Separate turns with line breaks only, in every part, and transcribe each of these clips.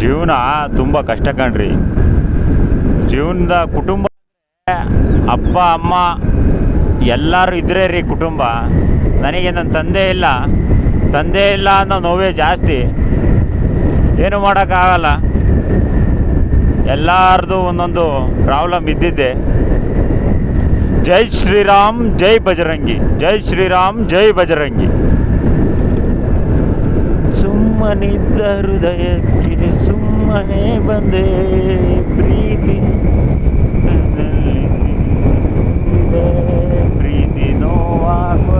ಜೀವನ ತುಂಬ ಕಷ್ಟ ಕಣ್ರಿ. ಜೀವನದ ಕುಟುಂಬ ಅಪ್ಪ, ಅಮ್ಮ, ಎಲ್ಲರೂ ಇದ್ರೆ ರೀ ಕುಟುಂಬ. ನನಗೆ ನನ್ನ ತಂದೆ ಇಲ್ಲ. ತಂದೆ ಇಲ್ಲ ಅನ್ನೋ ನೋವೇ ಜಾಸ್ತಿ. ಏನು ಮಾಡೋಕ್ಕಾಗಲ್ಲ ಎಲ್ಲರದು ಒಂದೊಂದು ಪ್ರಾಬ್ಲಮ್ ಇದ್ದಿದ್ದೆ. ಜೈ ಶ್ರೀರಾಮ್, ಜೈ ಬಜರಂಗಿ. ಜೈ ಶ್ರೀರಾಮ್, ಜೈ ಬಜರಂಗಿ. ಸುಮ್ಮನಿದ್ದ ಹೃದಯಕ್ಕೆ ಸುಮ್ಮನೆ ಬಂದೆ ಪ್ರೀತಿ ಇದೆ, ಪ್ರೀತಿ ನೋವಾಗೋ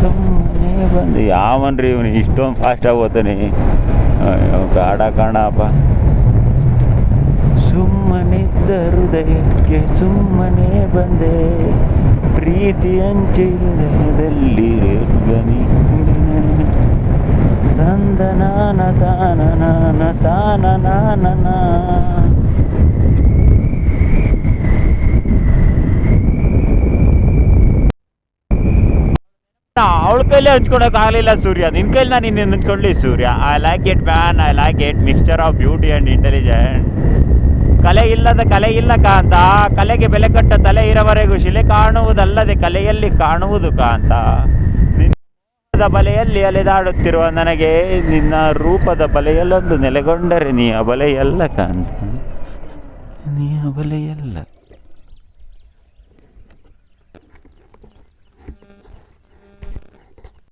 ಸುಮ್ಮನೆ ಬಂದು ಯಾವನ್ರಿ ಇವನು? ಇಷ್ಟೊಂದು ಫಾಸ್ಟಾಗಿ ಓದ್ತಾನೆ. ಕಾಡ ಕಾಣಪ್ಪ. ಸುಮ್ಮನಿದ್ದ ಹೃದಯಕ್ಕೆ ಸುಮ್ಮನೆ ಬಂದೆ. ಪ್ರೀತಿ ಅಂಚೆ ಹೃದಯದಲ್ಲಿ ತಂದ ನಾನ ತಾನ ನಾನ ತಾನ, ನಾನ ಅವಳ ಕೈಲಿ ಹಂಚ್ಕೊಳಕ್ ಆಗ್ಲಿಲ್ಲ ಸೂರ್ಯ. ನಿನ್ ಕೈಲಿ ನಾನು ನಿನ್ನ ಹಂಚ್ಕೊಳ್ಳಿ Surya? I like it man I like it mixture of beauty and intelligent ಇಲ್ಲದ ಕಲೆ ಇಲ್ಲ ಕಾಂತ. ಕಲೆಗೆ ಬೆಲೆ ಕಟ್ಟ ತಲೆ ಇರವರೆಗೂ ಶಿಲೆ ಕಾಣುವುದಲ್ಲದೆ ಕಲೆಯಲ್ಲಿ ಕಾಣುವುದು ಕಾಂತ. ನಿನ್ನ ಬಲೆಯಲ್ಲಿ ಅಲೆದಾಡುತ್ತಿರುವ ನನಗೆ ನಿನ್ನ ರೂಪದ ಬಲೆಯಲ್ಲೊಂದು ನೆಲೆಗೊಂಡರೆ ನೀ ಅಬಲೆಯಲ್ಲ ಕಾಂತ. ನೀ ಅಬಲೆಯಲ್ಲ